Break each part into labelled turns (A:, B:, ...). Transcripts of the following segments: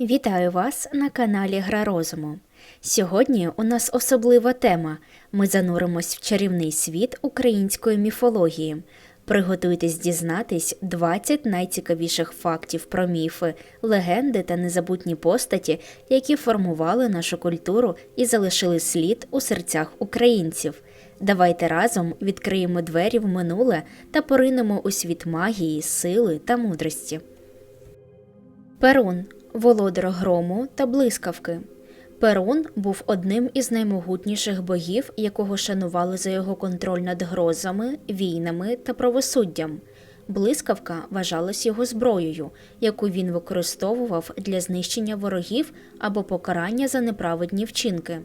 A: Вітаю вас на каналі Гра Розуму. Сьогодні у нас особлива тема. Ми зануримось в чарівний світ української міфології. Приготуйтесь дізнатись 20 найцікавіших фактів про міфи, легенди та незабутні постаті, які формували нашу культуру і залишили слід у серцях українців. Давайте разом відкриємо двері в минуле та поринемо у світ магії, сили та мудрості. Перун володар грому та блискавки. Перун був одним із наймогутніших богів, якого шанували за його контроль над грозами, війнами та правосуддям. Блискавка вважалась його зброєю, яку він використовував для знищення ворогів або покарання за неправедні вчинки.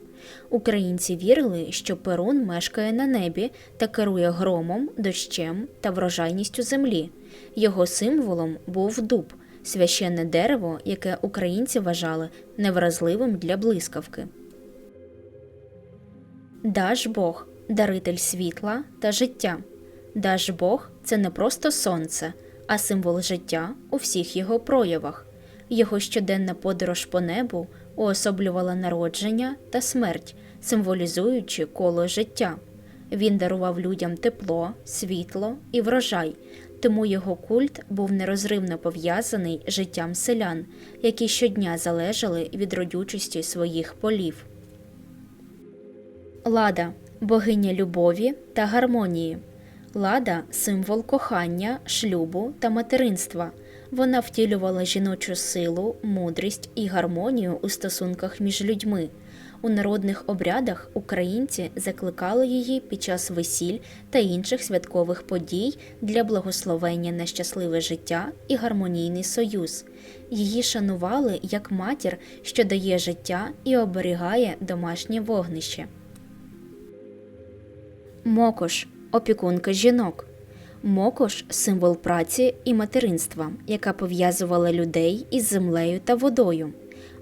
A: Українці вірили, що Перун мешкає на небі та керує громом, дощем та врожайністю землі. Його символом був дуб священне дерево, яке українці вважали невразливим для блискавки. Даж Бог даритель світла та життя. Даж Бог це не просто сонце, а символ життя у всіх його проявах. Його щоденна подорож по небу уособлювала народження та смерть, символізуючи коло життя. Він дарував людям тепло, світло і врожай, тому його культ був нерозривно пов'язаний життям селян, які щодня залежали від родючості своїх полів. Лада богиня любові та гармонії. Лада символ кохання, шлюбу та материнства. Вона втілювала жіночу силу, мудрість і гармонію у стосунках між людьми. У народних обрядах українці закликали її під час весіль та інших святкових подій для благословення на щасливе життя і гармонійний союз. Її шанували як матір, що дає життя і оберігає домашнє вогнище. Мокош опікунка жінок. Мокош символ праці і материнства, яка пов'язувала людей із землею та водою.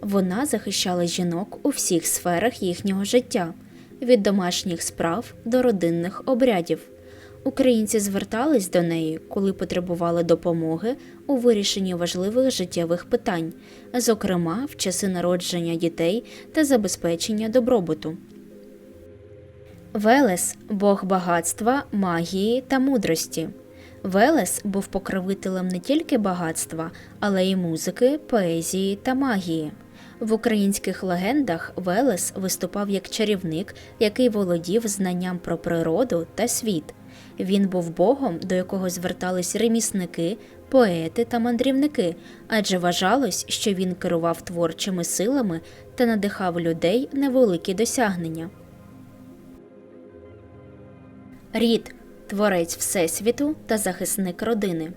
A: Вона захищала жінок у всіх сферах їхнього життя від домашніх справ до родинних обрядів. Українці звертались до неї, коли потребували допомоги у вирішенні важливих життєвих питань, зокрема в часи народження дітей та забезпечення добробуту. Велес бог багатства, магії та мудрості. Велес був покровителем не тільки багатства, але й музики, поезії та магії. В українських легендах Велес виступав як чарівник, який володів знанням про природу та світ. Він був богом, до якого звертались ремісники, поети та мандрівники, адже вважалось, що він керував творчими силами та надихав людей на великі досягнення. Рід творець Всесвіту та захисник родини.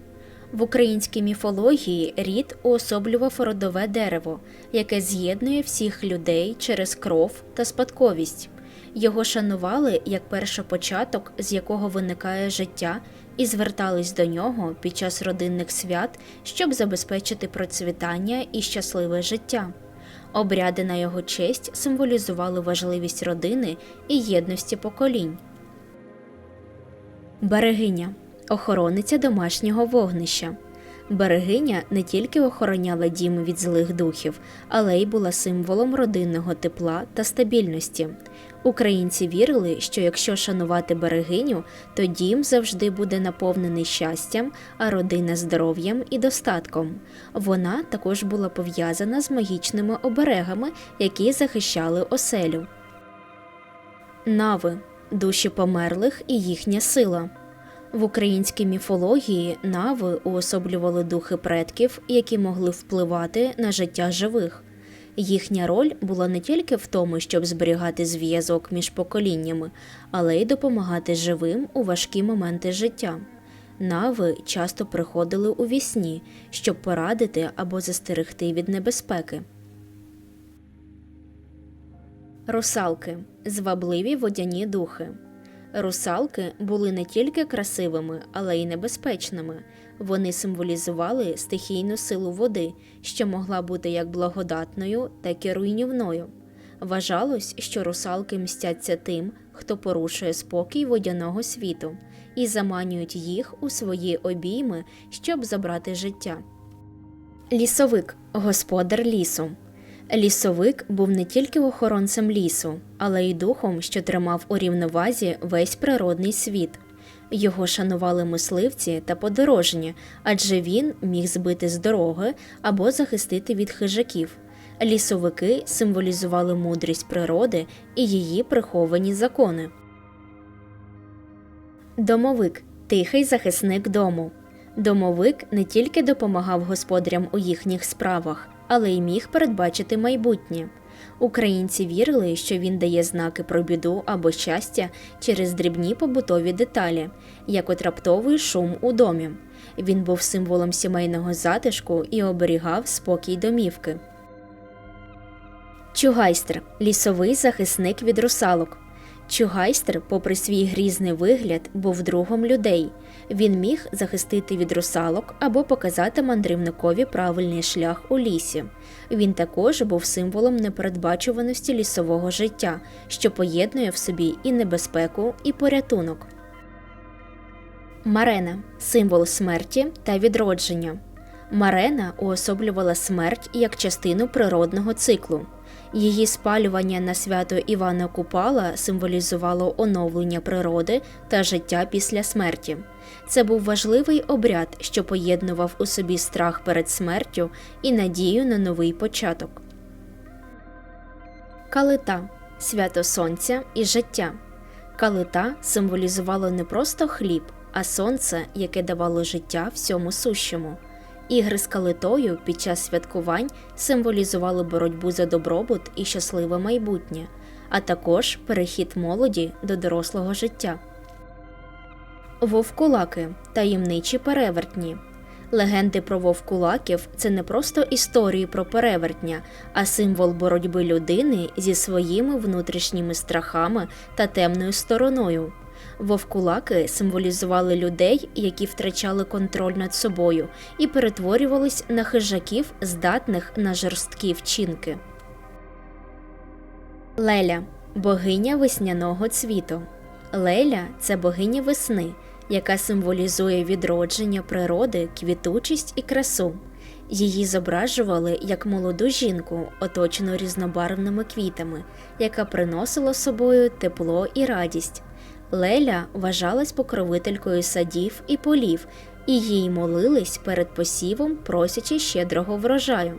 A: В українській міфології рід уособлював родове дерево, яке з'єднує всіх людей через кров та спадковість. Його шанували як першопочаток, з якого виникає життя, і звертались до нього під час родинних свят, щоб забезпечити процвітання і щасливе життя. Обряди на його честь символізували важливість родини і єдності поколінь. Берегиня охорониця домашнього вогнища. Берегиня не тільки охороняла дім від злих духів, але й була символом родинного тепла та стабільності. Українці вірили, що якщо шанувати берегиню, то дім завжди буде наповнений щастям, а родина здоров'ям і достатком. Вона також була пов'язана з магічними оберегами, які захищали оселю. Нави душі померлих і їхня сила. В українській міфології нави уособлювали духи предків, які могли впливати на життя живих. Їхня роль була не тільки в тому, щоб зберігати зв'язок між поколіннями, але й допомагати живим у важкі моменти життя. Нави часто приходили у вісні, щоб порадити або застерегти від небезпеки. Русалки звабливі водяні духи. Русалки були не тільки красивими, але й небезпечними. Вони символізували стихійну силу води, що могла бути як благодатною, так і руйнівною. Вважалось, що русалки мстяться тим, хто порушує спокій водяного світу, і заманюють їх у свої обійми, щоб забрати життя. Лісовик господар лісу. Лісовик був не тільки охоронцем лісу, але й духом, що тримав у рівновазі весь природний світ. Його шанували мисливці та подорожні, адже він міг збити з дороги або захистити від хижаків. Лісовики символізували мудрість природи і її приховані закони. Домовик тихий захисник дому. Домовик не тільки допомагав господарям у їхніх справах, але й міг передбачити майбутнє. Українці вірили, що він дає знаки про біду або щастя через дрібні побутові деталі, як от раптовий шум у домі. Він був символом сімейного затишку і оберігав спокій домівки. Чугайстер лісовий захисник від русалок. Чугайстер, попри свій грізний вигляд, був другом людей. Він міг захистити від русалок або показати мандрівникові правильний шлях у лісі. Він також був символом непередбачуваності лісового життя, що поєднує в собі і небезпеку, і порятунок. Марена символ смерті та відродження. Марена уособлювала смерть як частину природного циклу. Її спалювання на свято Івана Купала символізувало оновлення природи та життя після смерті. Це був важливий обряд, що поєднував у собі страх перед смертю і надію на новий початок. Калита свято сонця і життя. Калита символізувало не просто хліб, а сонце, яке давало життя всьому сущому. Ігри з калитою під час святкувань символізували боротьбу за добробут і щасливе майбутнє, а також перехід молоді до дорослого життя. Вовкулаки таємничі перевертні. Легенди про вовкулаків це не просто історії про перевертня, а символ боротьби людини зі своїми внутрішніми страхами та темною стороною. Вовкулаки символізували людей, які втрачали контроль над собою і перетворювались на хижаків, здатних на жорсткі вчинки. Леля богиня весняного цвіту. Леля це богиня весни, яка символізує відродження природи, квітучість і красу. Її зображували як молоду жінку, оточену різнобарвними квітами, яка приносила собою тепло і радість. Леля вважалась покровителькою садів і полів, і їй молились перед посівом, просячи щедрого врожаю.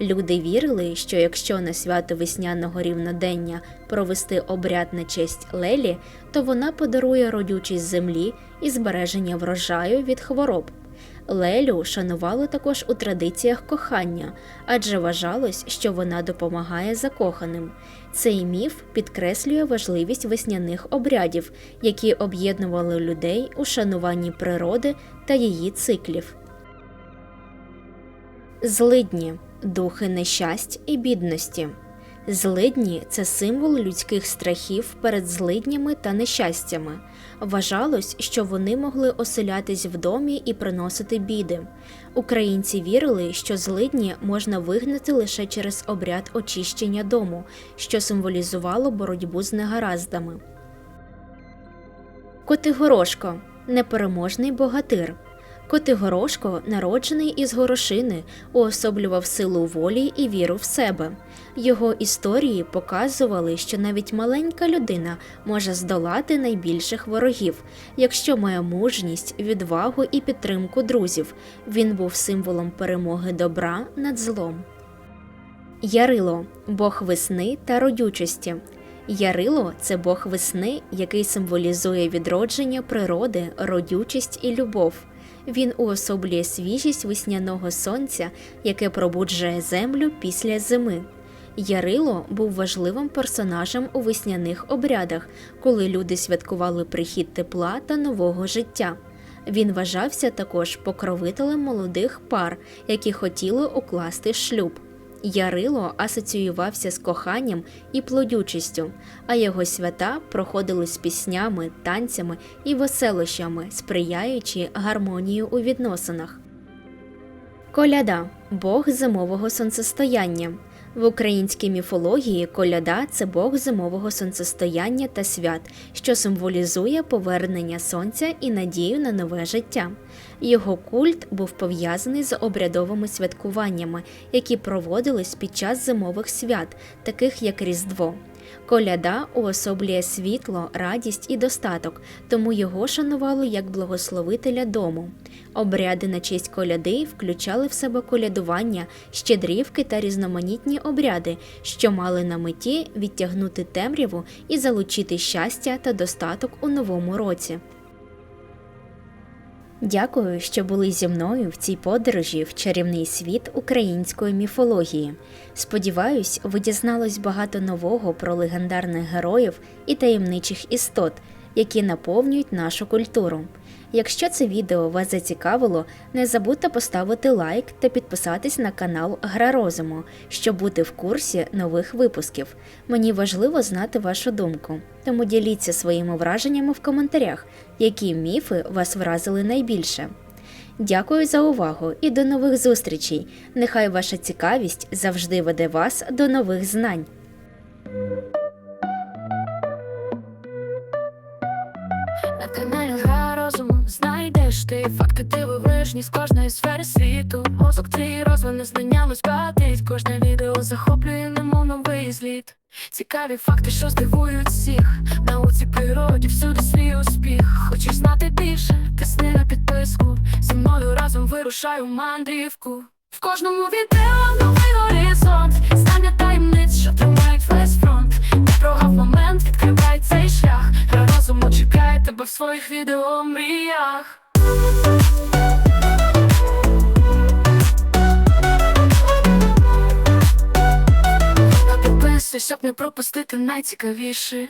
A: Люди вірили, що якщо на свято весняного рівнодення провести обряд на честь Лелі, то вона подарує родючість землі і збереження врожаю від хвороб. Лелю шанували також у традиціях кохання, адже вважалось, що вона допомагає закоханим. Цей міф підкреслює важливість весняних обрядів, які об'єднували людей у шануванні природи та її циклів. Злидні духи нещасть і бідності. Злидні це символ людських страхів перед злиднями та нещастями. Вважалось, що вони могли оселятись в домі і приносити біди. Українці вірили, що злидні можна вигнати лише через обряд очищення дому, що символізувало боротьбу з негараздами. Котигорошко непереможний богатир. Котигорошко, народжений із горошини, уособлював силу волі і віру в себе. Його історії показували, що навіть маленька людина може здолати найбільших ворогів, якщо має мужність, відвагу і підтримку друзів. Він був символом перемоги добра над злом. Ярило бог весни та родючості. Ярило це бог весни, який символізує відродження природи, родючість і любов. Він уособлює свіжість весняного сонця, яке пробуджує землю після зими. Ярило був важливим персонажем у весняних обрядах, коли люди святкували прихід тепла та нового життя. Він вважався також покровителем молодих пар, які хотіли укласти шлюб. Ярило асоціювався з коханням і плодючістю, а його свята проходили з піснями, танцями і веселощами, сприяючи гармонії у відносинах. Коляда Бог зимового сонцестояння. В українській міфології коляда це бог зимового сонцестояння та свят, що символізує повернення сонця і надію на нове життя. Його культ був пов'язаний з обрядовими святкуваннями, які проводились під час зимових свят, таких як Різдво. Коляда уособлює світло, радість і достаток, тому його шанували як благословителя дому. Обряди на честь коляди включали в себе колядування, щедрівки та різноманітні обряди, що мали на меті відтягнути темряву і залучити щастя та достаток у новому році. Дякую, що були зі мною в цій подорожі в чарівний світ української міфології. Сподіваюсь, ви дізнались багато нового про легендарних героїв і таємничих істот, які наповнюють нашу культуру. Якщо це відео вас зацікавило, не забудьте поставити лайк та підписатись на канал Гра Розуму, щоб бути в курсі нових випусків. Мені важливо знати вашу думку, тому діліться своїми враженнями в коментарях, які міфи вас вразили найбільше. Дякую за увагу і до нових зустрічей! Нехай ваша цікавість завжди веде вас до нових знань.
B: Гра розуму знайдеш ти факти дивовижні з кожної сфери світу. Мозок твій розвине знаннями збагатить Кожне відео захоплює немов новий зліт. Цікаві факти, що здивують всіх. Науці природі всюди свій успіх. Хочеш знати більше? Тисни на підписку. Зі мною разом вирушаю мандрівку. В кожному відео новий горизонт. Знання таємниць, що тримають весь фронт. Не прогав момент, відкривай цей шлях. Розуму чекає тебе в своїх відео мріях. Підписуй, щоб не пропустити найцікавіше.